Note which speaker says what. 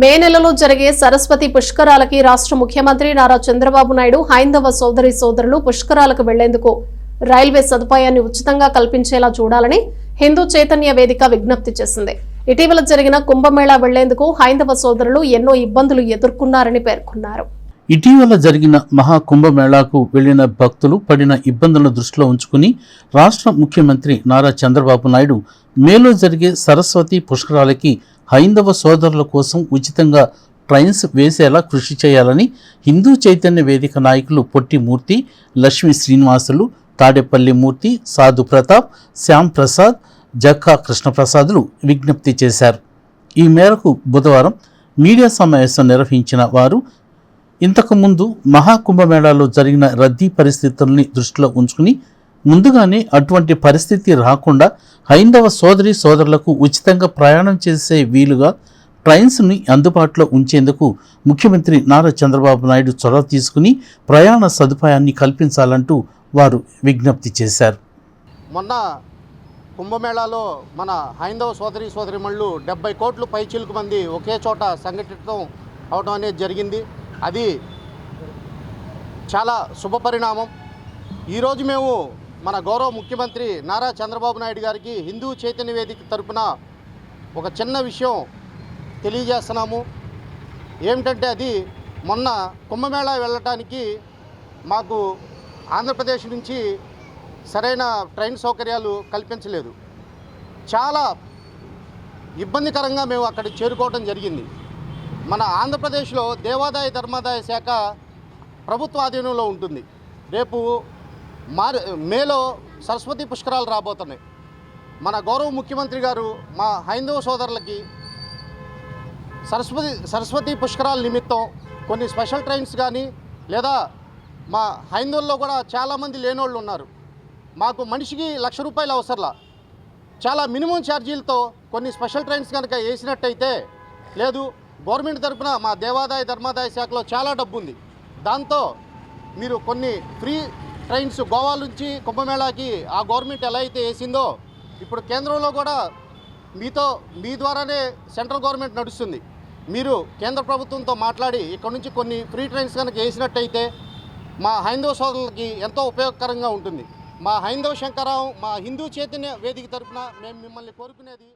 Speaker 1: మే నెలలో జరిగే సరస్వతి పుష్కరాలకి రాష్ట్ర ముఖ్యమంత్రి నారా చంద్రబాబు నాయుడు హైందవ సోదరి సోదరులు పుష్కరాలకు వెళ్ళేందుకు రైల్వే సదుపాయాన్ని ఉచితంగా కల్పించేలా చూడాలని హిందూ చైతన్య వేదిక విజ్ఞప్తి చేసింది. ఇటీవల జరిగిన కుంభమేళా వెళ్ళేందుకు హైందవ సోదరులు ఎన్నో ఇబ్బందులు ఎదుర్కొన్నారని పేర్కొన్నారు.
Speaker 2: ఇటీవల జరిగిన మహా కుంభమేళాకు వెళ్ళిన భక్తులు పడిన ఇబ్బందులను దృష్టిలో ఉంచుకుని రాష్ట్ర ముఖ్యమంత్రి నారా చంద్రబాబు నాయుడు మేలో జరిగే సరస్వతి పుష్కరాలకి హైందవ సోదరుల కోసం ఉచితంగా ట్రైన్స్ వేసేలా కృషి చేయాలని హిందూ చైతన్య వేదిక నాయకులు పొట్టి మూర్తి లక్ష్మీ శ్రీనివాసులు తాడేపల్లి మూర్తి సాధు ప్రతాప్ శ్యామ్ ప్రసాద్ జక్కా కృష్ణప్రసాదులు విజ్ఞప్తి చేశారు. ఈ మేరకు బుధవారం మీడియా సమావేశం నిర్వహించిన వారు ఇంతకుముందు మహాకుంభమేళాలో జరిగిన రద్దీ పరిస్థితుల్ని దృష్టిలో ఉంచుకుని ముందుగానే అటువంటి పరిస్థితి రాకుండా హైందవ సోదరి సోదరులకు ఉచితంగా ప్రయాణం చేసే వీలుగా ట్రైన్స్ని అందుబాటులో ఉంచేందుకు ముఖ్యమంత్రి నారా చంద్రబాబు నాయుడు చొరవ తీసుకుని ప్రయాణ సదుపాయాన్ని కల్పించాలంటూ వారు విజ్ఞప్తి చేశారు.
Speaker 3: మొన్న కుంభమేళాలో మన హైందవ సోదరి సోదరిమణులు డెబ్బై కోట్లు పైచిలుకు మంది ఒకే చోట సంఘటితం అవడం అనేది జరిగింది. అది చాలా శుభపరిణామం. ఈరోజు మేము మన గౌరవ ముఖ్యమంత్రి నారా చంద్రబాబు నాయుడు గారికి హిందూ చైతన్య వేదిక తరపున ఒక చిన్న విషయం తెలియజేస్తున్నాము. ఏమిటంటే అది మొన్న కుంభమేళా వెళ్ళటానికి మాకు ఆంధ్రప్రదేశ్ నుంచి సరైన ట్రైన్ సౌకర్యాలు కల్పించలేదు. చాలా ఇబ్బందికరంగా మేము అక్కడ చేరుకోవడం జరిగింది. మన ఆంధ్రప్రదేశ్లో దేవాదాయ ధర్మాదాయ శాఖ ప్రభుత్వ ఆధీనంలో ఉంటుంది. రేపు మార్ మేలో సరస్వతి పుష్కరాలు రాబోతున్నాయి. మన గౌరవ ముఖ్యమంత్రి గారు మా హైందవ సోదరులకి సరస్వతి సరస్వతి పుష్కరాల నిమిత్తం కొన్ని స్పెషల్ ట్రైన్స్ కానీ లేదా మా హైందవుల్లో కూడా చాలామంది లేనోళ్ళు ఉన్నారు. మాకు మనిషికి లక్ష రూపాయలు అవసరంలా. చాలా మినిమం ఛార్జీలతో కొన్ని స్పెషల్ ట్రైన్స్ కనుక వేసినట్టయితే లేదు గవర్నమెంట్ తరపున మా దేవాదాయ ధర్మాదాయ శాఖలో చాలా డబ్బు ఉంది దాంతో మీరు కొన్ని ఫ్రీ ట్రైన్స్ గోవా నుంచి కుంభమేళాకి ఆ గవర్నమెంట్ ఎలా అయితే వేసిందో ఇప్పుడు కేంద్రంలో కూడా మీతో మీ ద్వారానే సెంట్రల్ గవర్నమెంట్ నడుస్తుంది. మీరు కేంద్ర ప్రభుత్వంతో మాట్లాడి ఇక్కడ నుంచి కొన్ని ఫ్రీ ట్రైన్స్ కనుక వేసినట్టయితే మా హైందవ సోదరులకి ఎంతో ఉపయోగకరంగా ఉంటుంది. మా హైందవ శంకరావు మా హిందూ చైతన్య వేదిక తరపున మేము మిమ్మల్ని కోరుకునేది